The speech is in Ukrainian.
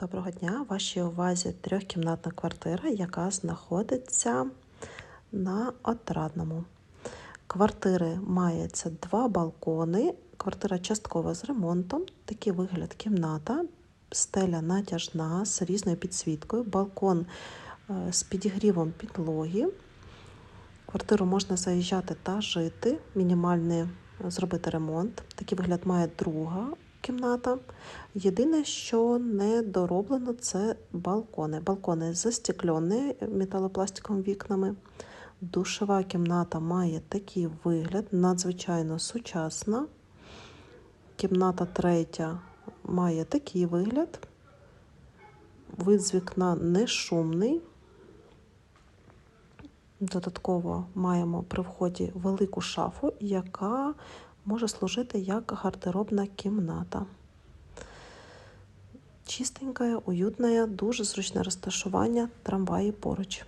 Доброго дня! Вашій увазі трьохкімнатна квартира, яка знаходиться на Отрадному. Квартири мається два балкони. Квартира частково з ремонтом. Такий вигляд кімната, стеля натяжна з різною підсвіткою, балкон е, з підігрівом підлоги. Квартиру можна заїжджати та жити, мінімальний е, зробити ремонт. Такий вигляд має друга кімната. Єдине, що не дороблено, це балкони. Балкони застеклені металопластиковими вікнами. Душова кімната має такий вигляд, надзвичайно сучасна. Кімната третя має такий вигляд. Вид з вікна не шумний. Додатково маємо при вході велику шафу, яка може служити як гардеробна кімната. Чистенька, уютна, дуже зручне розташування, трамваї поруч.